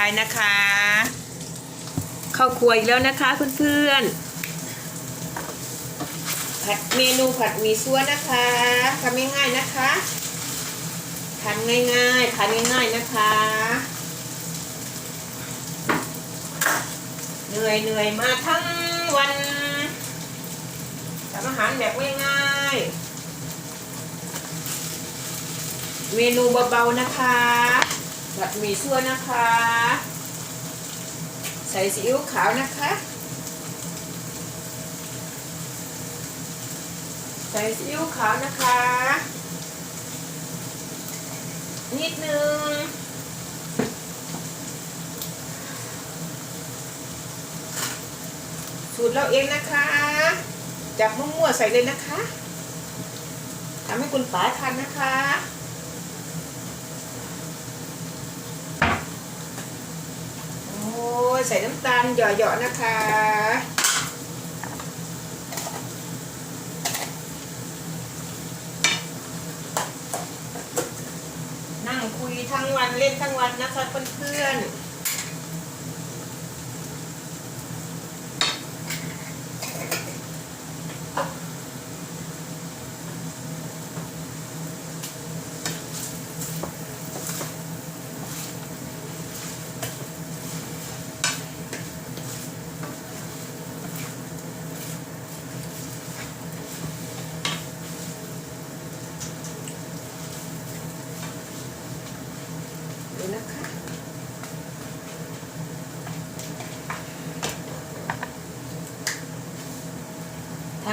ทายนะคะเข้าครัวอีกแล้วนะคะเพื่อนๆผัดเมนูผัดหมี่ซั่วนะคะทำง่ายๆนะคะทำง่ายๆทานง่ายๆนะคะเหนื่อยเหนื่อยมาทั้งวันทำอาหารแบบง่ายๆเมนูเบาๆนะคะ ผัดหมี่ซั่วนะคะ ใส่ซีอิ๊วขาวนะคะ ใส่ซีอิ๊วขาวนะคะ นิดนึงสูตรเราเองนะคะ จับมั่วๆใส่เลยนะคะทำให้คุณป๋าทานนะคะ โอ้ ยใส่น้ำตาลหยอๆนะคะ นั่งคุยทั้งวันเล่นทั้งวันนะคะเพื่อนๆ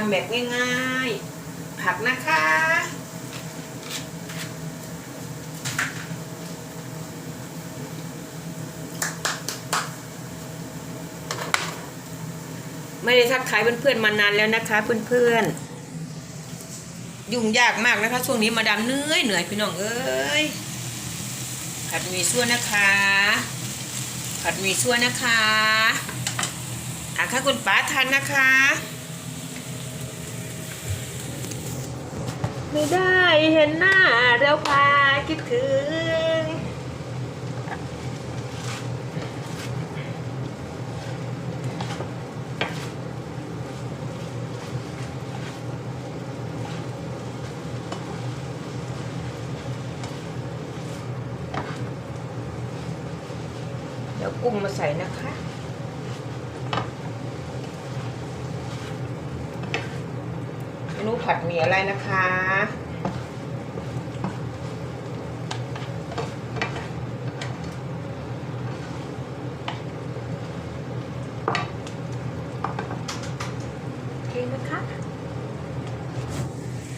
ทำแบบง่ายๆ ผักนะคะ ไม่ได้ทักทายเพื่อนๆมานานแล้วนะคะ เพื่อนๆ ยุ่งยากมากนะคะ ช่วงนี้มาดามเหนื่อยเหนื่อยพี่น้องเอ้ยผัดมี่ซั่วนะคะ ผัดมี่ซั่วนะคะอะค่ะคุณป๋าทานนะคะ ไม่ได้เห็นหน้าเราพาคิดถึง เดี๋ยวกุ้งมาใส่นะคะไม่รู้ ผัดหมีอะไรนะคะ โอเคนะคะ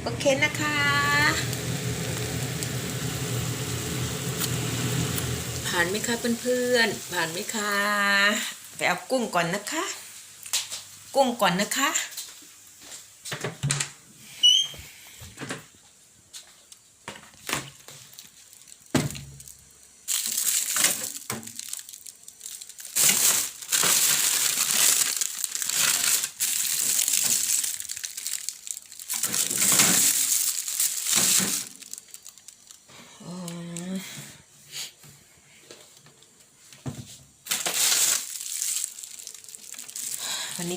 โอเคนะคะผ่านไหมคะเพื่อนๆผ่านไหมคะ ไปเอากุ้งก่อนนะคะ กุ้งก่อนนะคะ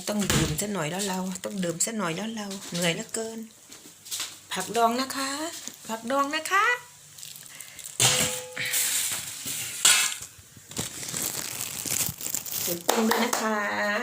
ต้องดื่มซะหน่อยแล้วเรา ต้องดื่มซะหน่อยแล้วเรา เหนื่อยเหลือเกิน ผักดองนะคะ ผักดองนะคะ ใส่กุ้งด้วยนะคะอะ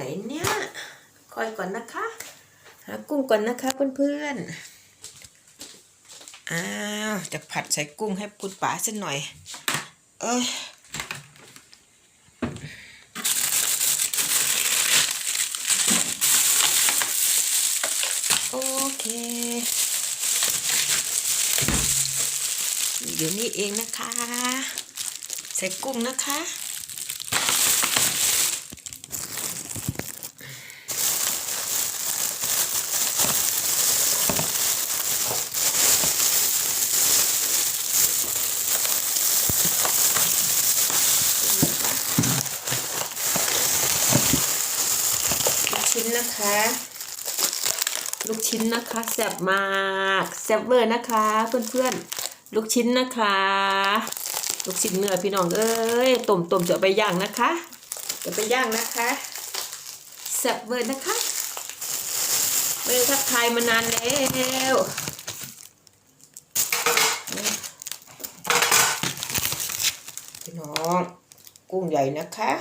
ไหนเนี่ย คอยก่อนนะคะ หากุ้งก่อนนะคะเพื่อนๆ อ้าว จะผัดใส่กุ้งให้คุณป๋าสักหน่อย เอ้ยโอเคเดี๋ยวนี้เองนะคะ ใส่กุ้งนะคะ ชิ้นนะคะ ลูกชิ้นนะคะแซ่บมากแซ่บเวอร์นะคะ เพื่อนๆ ลูกชิ้นนะคะ ลูกชิ้นเนื้อพี่น้องเอ้ยต้มต้มจะไปย่างนะคะจะไปย่างนะคะแซ่บเวอร์นะคะไม่ได้ทักทายมานานแล้วพี่น้องกุ้งใหญ่นะคะ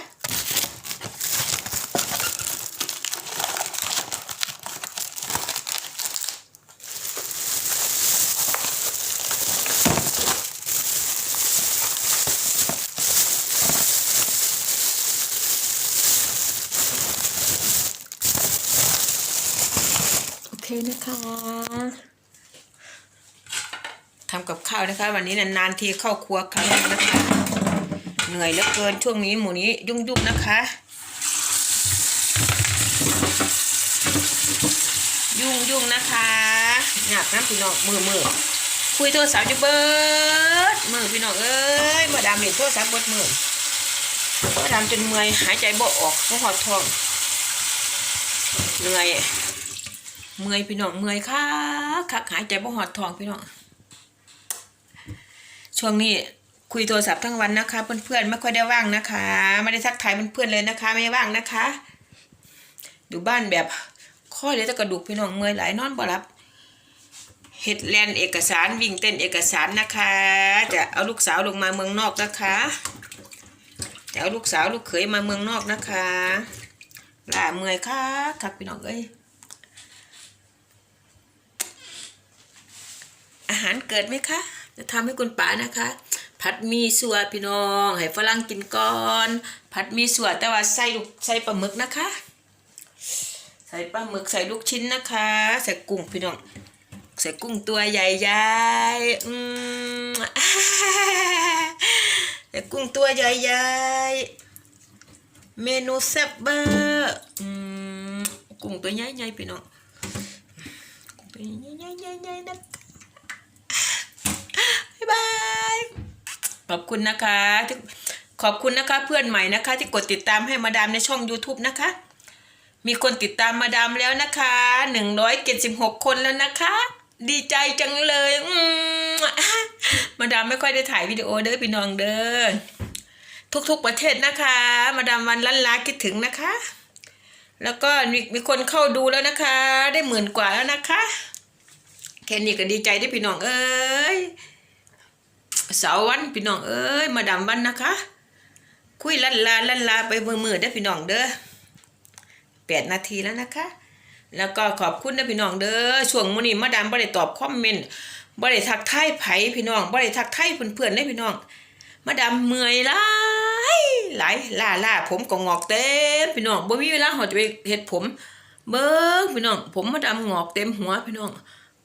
นะคะทำกับข้าวนะคะ วันนี้นานๆทีเข้าครัวครั้งนะคะ เหนื่อยเหลือเกินช่วงนี้หมูนี้ยุ่งๆนะคะ ยุ่งๆนะคะหยับนะพี่น้องมือมือคุยโทรศัพท์จะเบิดมือพี่น้องเอ้ยมาดามเล่นโทรศัพท์เบิดมือมาดามจนเมื่อยหายใจบ่ออกเพราะหอดท้องเหนื่อย เมื่อยพี่น้องเมื่อยค่ะคักหายใจบ่หอดทองพี่น้องช่วงนี้คุยโทรศัพท์ทั้งวันนะคะ เพื่อนๆไม่ค่อยได้ว่างนะคะ ไม่ได้ทักทายเพื่อนๆเลยนะคะ ไม่ว่างนะคะอยู่บ้านแบบข้อเหลยแต่กระดูกพี่น้องเมื่อยหลายนอนบ่รับเฮ็ดแลนเอกสารวิ่งเต้นเอกสารนะคะ จะเอาลูกสาวลงมาเมืองนอกนะคะจะเอาลูกสาวลูกเขยมาเมืองนอกนะคะล่าเมื่อยค่ะคักพี่น้องเอ้ย อา หารเกิดไหมคะ จะทำให้คุณป๋านะคะ ผัดมีสัวพี่น้องให้ฝรั่งกินก่อน ผัดมีสัวแต่ว่าใส่ลูกใส่ปลาหมึกนะคะ ใส่ปลาหมึกใส่ลูกชิ้นนะคะ ใส่กุ้งพี่น้อง ใส่กุ้งตัวใหญ่ๆอืมอ่าใส่กุ้งตัวใหญ่ๆเมนูแซ่บเบอร์อืมกุ้งตัวใหญ่ๆพี่น้องกุ้งตัวใหญ่ๆๆๆนะคะ บาย ขอบคุณนะคะขอบคุณนะคะเพื่อนใหม่นะคะ ที่กดติดตามให้มาดามในช่อง YouTube นะคะ มีคนติดตามมาดามแล้วนะคะหนึ่งร้อยเจ็ดสิบหกคนแล้วนะคะ ดีใจจังเลยอืมาดามไม่ค่อยได้ถ่ายวิดีโอเด้อพี่น้องเด้อทุกๆประเทศนะคะ มาดามวันล้านลาคิดถึงนะคะ แล้วก็มีมีคนเข้าดูแล้วนะคะ ได้หมื่นกว่าแล้วนะคะแค่นี้ก็ดีใจได้พี่น้องเอ้ย สาร์วันพี่น้องเอ้ยมาดามวันนะคะ คุยลันลาลันลาไปมือมือได้พี่น้องเด้อแปดนาทีแล้วนะคะ แล้วก็ขอบคุณนะพี่น้องเด้อช่วงมื้อนี้มาดามบ่ได้ตอบคอมเมนต์บ่ได้ทักทายไผพี่น้องบ่ได้ทักทายเพื่อนๆเด้พี่น้อง มาดามเมื่อยหลายหลายล่าล่าผมก็งอกเต็มพี่น้องบ่มีเวลาหอจะไปเฮ็ดผม เบิ่งพี่น้อง ผมมาดามงอกเต็มหัวพี่น้อง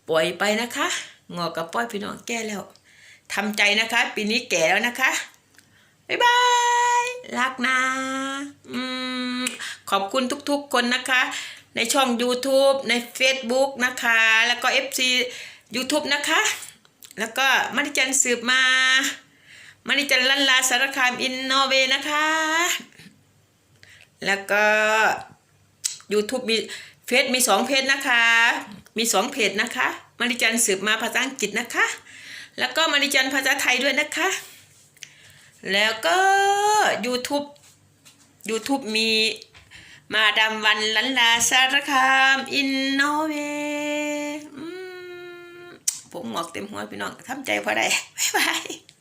ปล่อยไปนะคะ งอกกับปล่อยพี่น้องแก้แล้ว ทำใจนะคะ ปีนี้แก่แล้วนะคะ บ๊ายบาย รักนะอืมขอบคุณทุกๆคนนะคะ ในช่อง YouTube ใน Facebook นะคะ แล้วก็ FC YouTube นะคะ แล้วก็มณิจันสืบมามณิจันลันลาสารคามอินโนเวนะคะ แล้วก็ YouTube มีเฟซมีสองเพจนะคะ มีสองเพจนะคะมณิจันสืบมาภาษาอังกฤษนะคะ แล้วก็มณิจันภาษาไทยด้วยนะคะ แล้วก็ YouTube YouTube มีมาดามวันลันลาสารคามอินโนเวผมหงอกเต็มหัวพี่น้องทำใจพอได้บ๊ายบาย